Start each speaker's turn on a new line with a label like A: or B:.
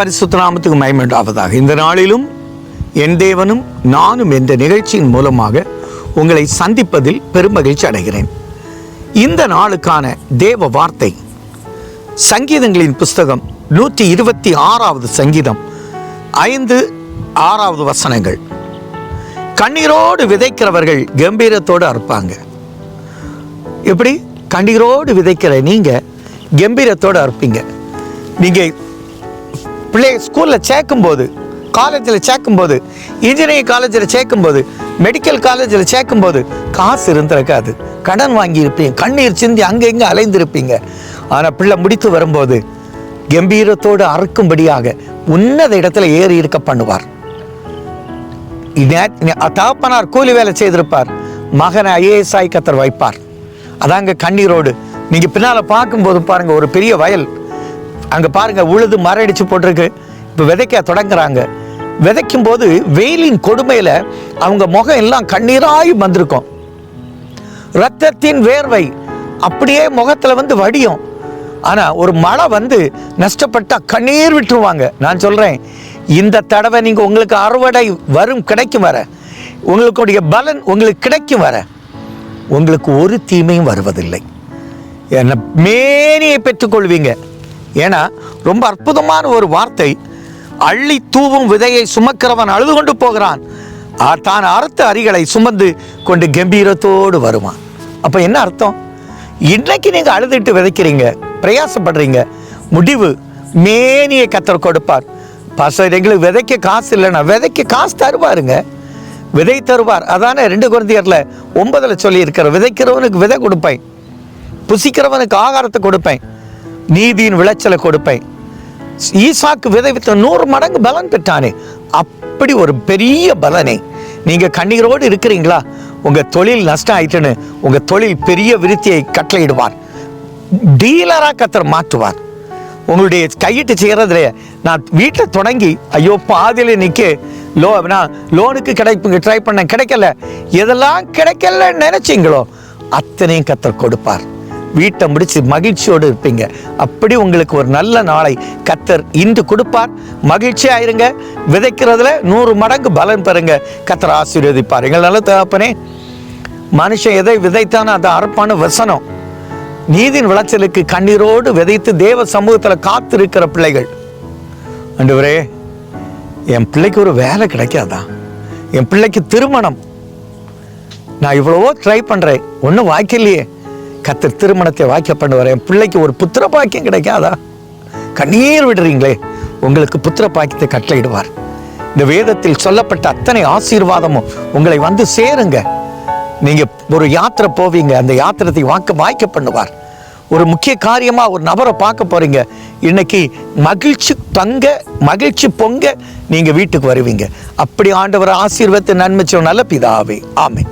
A: பரிசுத்த நாமத்துக்கு மயமண்டாவதாக இந்த நாளிலும் என் தேவனும் நானும் என்ற நிகழ்ச்சியின் மூலமாக உங்களை சந்திப்பதில் பெருமகிழ்ச்சி அடைகிறேன். இந்த நாளுக்கான தேவ வார்த்தை சங்கீதங்களின் புஸ்தகம் நூற்றி இருபத்தி ஆறாவது சங்கீதம் ஐந்து ஆறாவது வசனங்கள். கண்ணீரோடு விதைக்கிறவர்கள் கம்பீரத்தோடு அறுப்பாங்க. எப்படி? கண்ணீரோடு விதைக்கிற நீங்கள் கம்பீரத்தோடு அறுப்பீங்க. நீங்கள் பிள்ளை ஸ்கூலில் சேர்க்கும்போது காலேஜில் சேர்க்கும்போது இன்ஜினியரிங் காலேஜில் சேர்க்கும்போது மெடிக்கல் காலேஜில் சேர்க்கும்போது காசு இருந்திருக்காது. கடன் வாங்கியிருப்பீங்க கண்ணீர் சிந்தி அங்கே இங்கே அலைந்திருப்பீங்க. ஆனால் பிள்ளை முடித்து வரும்போது கம்பீரத்தோடு அறுக்கும்படியாக உன்னத இடத்துல ஏறி இருக்க பண்ணுவார். இநே- தகப்பனார் கூலி வேலை செய்திருப்பார். மகனை ஐஏஎஸ் ஆய் கத்தர் வைப்பார். அதாங்க கண்ணீரோடு. நீங்கள் பின்னால் பார்க்கும்போது பாருங்கள் ஒரு பெரிய வயல். அங்கே பாருங்கள் உழுது மரடிச்சு போட்டிருக்கு. இப்போ விதைக்க தொடங்குறாங்க. விதைக்கும் போது வெயிலின் கொடுமையில் அவங்க முகம் எல்லாம் கண்ணீராய் வந்திருக்கும். ரத்தத்தின் வேர்வை அப்படியே முகத்தில் வந்து வடியும். ஆனால் ஒரு மழை வந்து நஷ்டப்பட்டால் கண்ணீர் விட்டுருவாங்க. நான் சொல்கிறேன் இந்த தடவை நீங்கள் உங்களுக்கு அறுவடை வரும் கிடைக்கும் வர. உங்களுடைய பலன் உங்களுக்கு கிடைக்கும் வர. உங்களுக்கு ஒரு தீமையும் வருவதில்லை. என்ன மேனியை பெற்றுக்கொள்வீங்க. ஏன்னா ரொம்ப அற்புதமான ஒரு வார்த்தை. அள்ளி தூவும் விதையை சுமக்கிறவன் அழுது கொண்டு போகிறான் தான் அறுத்த அரிகளை சுமந்து கொண்டு கம்பீரத்தோடு வருவான். அப்போ என்ன அர்த்தம்? இன்னைக்கு நீங்கள் அழுதுட்டு விதைக்கிறீங்க பிரயாசப்படுறீங்க. முடிவு மேனியை கத்தர் கொடுப்பார். பாஸ்டர் எங்களுக்கு விதைக்க காசு இல்லைன்னா விதைக்க காசு தருவாருங்க. விதை தருவார். அதானே ரெண்டு குழந்தையரில் ஒன்பதில் சொல்லியிருக்கிற விதைக்கிறவனுக்கு விதை கொடுப்பேன். புசிக்கிறவனுக்கு ஆகாரத்தை கொடுப்பேன். நீதியின் விளைச்சலை கொடுப்பேன். ஈசாக்கு விதை வித்த நூறு மடங்கு பலன் பெற்றானே. அப்படி ஒரு பெரிய பலனை. நீங்கள் கண்ணீரோடு இருக்கிறீங்களா? உங்கள் தொழில் நஷ்டம் ஆயிட்டுன்னு உங்கள் தொழில் பெரிய விருத்தியை கட்டளையிடுவார். டீலராக கத்தர் மாற்றுவார். உங்களுடைய கையிட்டு செய்கிறதுல நான் வீட்டில் தொடங்கி ஐயோ பாதியில் நிற்க லோ நான் லோனுக்கு கிடைப்பு ட்ரை பண்ண கிடைக்கல. எதெல்லாம் கிடைக்கலன்னு நினச்சிங்களோ அத்தனையும் கத்தர் கொடுப்பார். வீட்டை முடித்து மகிழ்ச்சியோடு இருப்பீங்க. அப்படி உங்களுக்கு ஒரு நல்ல நாளை கத்தர் இன்று கொடுப்பார். மகிழ்ச்சியா இருங்க. விதைக்கிறதுல நூறு மடங்கு பலன் பெறுங்க. கத்தர் ஆசீர்வதிப்பார். எங்கள் நல்ல தகப்பனே மனுஷன் எதை விதைத்தானோ அதை அறுப்பான வசனம். நீதின் விளைச்சலுக்கு கண்ணீரோடு விதைத்து தேவ சமூகத்தில் காத்திருக்கிற பிள்ளைகள். அண்டுவரே என் பிள்ளைக்கு ஒரு வேலை கிடைக்காதா? என் பிள்ளைக்கு திருமணம். நான் இவ்வளவோ ட்ரை பண்ணுறேன் ஒன்றும் வாய்க்கலையே கத்தர் திருமணத்தை வாய்க்க பண்ணுவார் என் பிள்ளைக்கு ஒரு புத்திர பாக்கியம் கிடைக்காதா? கண்ணீர் விடுறீங்களே உங்களுக்கு புத்திர பாக்கியத்தை கட்டளையிடுவார். இந்த வேதத்தில் சொல்லப்பட்ட அத்தனை ஆசீர்வாதமும் உங்களை வந்து சேருங்க. நீங்க ஒரு யாத்திரை போவீங்க அந்த யாத்திரத்தை வாக்க வாய்க்க பண்ணுவார் ஒரு முக்கிய காரியமா ஒரு நபரை பார்க்க போறீங்க இன்னைக்கு மகிழ்ச்சி தங்க மகிழ்ச்சி பொங்க நீங்க வீட்டுக்கு வருவீங்க. அப்படி ஆண்டவர் ஆசீர்வத்தை நன்மைச்சோம் நல்ல பிதாவே. ஆமை